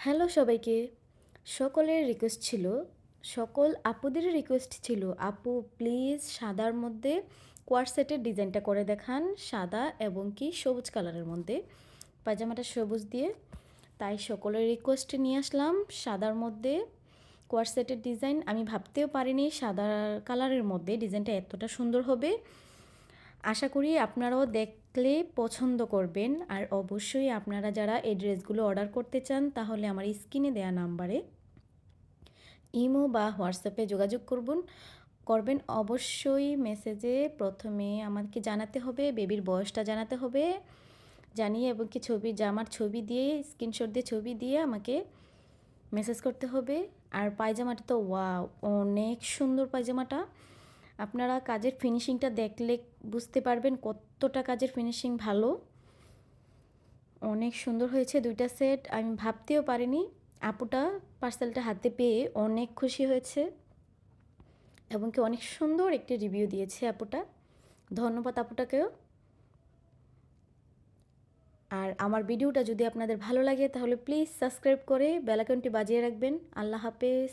Hello সবাইকে। সকলের request ছিল, সকল আপুদের রিকোয়েস্ট ছিল, আপু প্লিজ সাদার মধ্যে কোয়ারসেটের ডিজাইনটা করে দেখান, সাদা এবং কি সবুজ কালারের মধ্যে। পায়জামাটা সবুজ দিয়ে। তাই সকলের রিকোয়েস্ট নিয়ে আসলাম, সাদার মধ্যে কোয়ারসেটের ডিজাইন আমি ভাবতেও পারিনি সাদা কালারের মধ্যে ডিজাইনটা এতটা সুন্দর হবে। আশা করি আপনারাও দেখলে পছন্দ করবেন। আর অবশ্যই আপনারা যারা এই ড্রেসগুলো অর্ডার করতে চান, তাহলে আমার স্ক্রিনে দেওয়া নাম্বারে ইমো বা হোয়াটসঅ্যাপে যোগাযোগ করবেন। করবেন অবশ্যই মেসেজে প্রথমে আমাকে জানাতে হবে, বেবির বয়সটা জানাতে হবে। জানিয়ে এবং কি ছবি, জামার ছবি দিয়ে, স্ক্রিনশট দিয়ে ছবি দিয়ে আমাকে মেসেজ করতে হবে। আর পায়জামাটা তো ওয়া অনেক সুন্দর পায়জামাটা। আপনারা কাজের ফিনিশিংটা দেখলে বুঝতে পারবেন কতটা কাজের ফিনিশিং ভালো। অনেক সুন্দর হয়েছে দুইটা সেট আমি ভাবতেও পারিনি আপুটা পার্সেলটা হাতে পেয়ে অনেক খুশি হয়েছে। এবং কি অনেক সুন্দর একটি রিভিউ দিয়েছে আপুটা। ধন্যবাদ আপুটাকেও। আর আমার ভিডিওটা যদি আপনাদের ভালো লাগে তাহলে প্লিজ সাবস্ক্রাইব করে বেলাকনটি বাজিয়ে রাখবেন। আল্লাহ হাফেজ।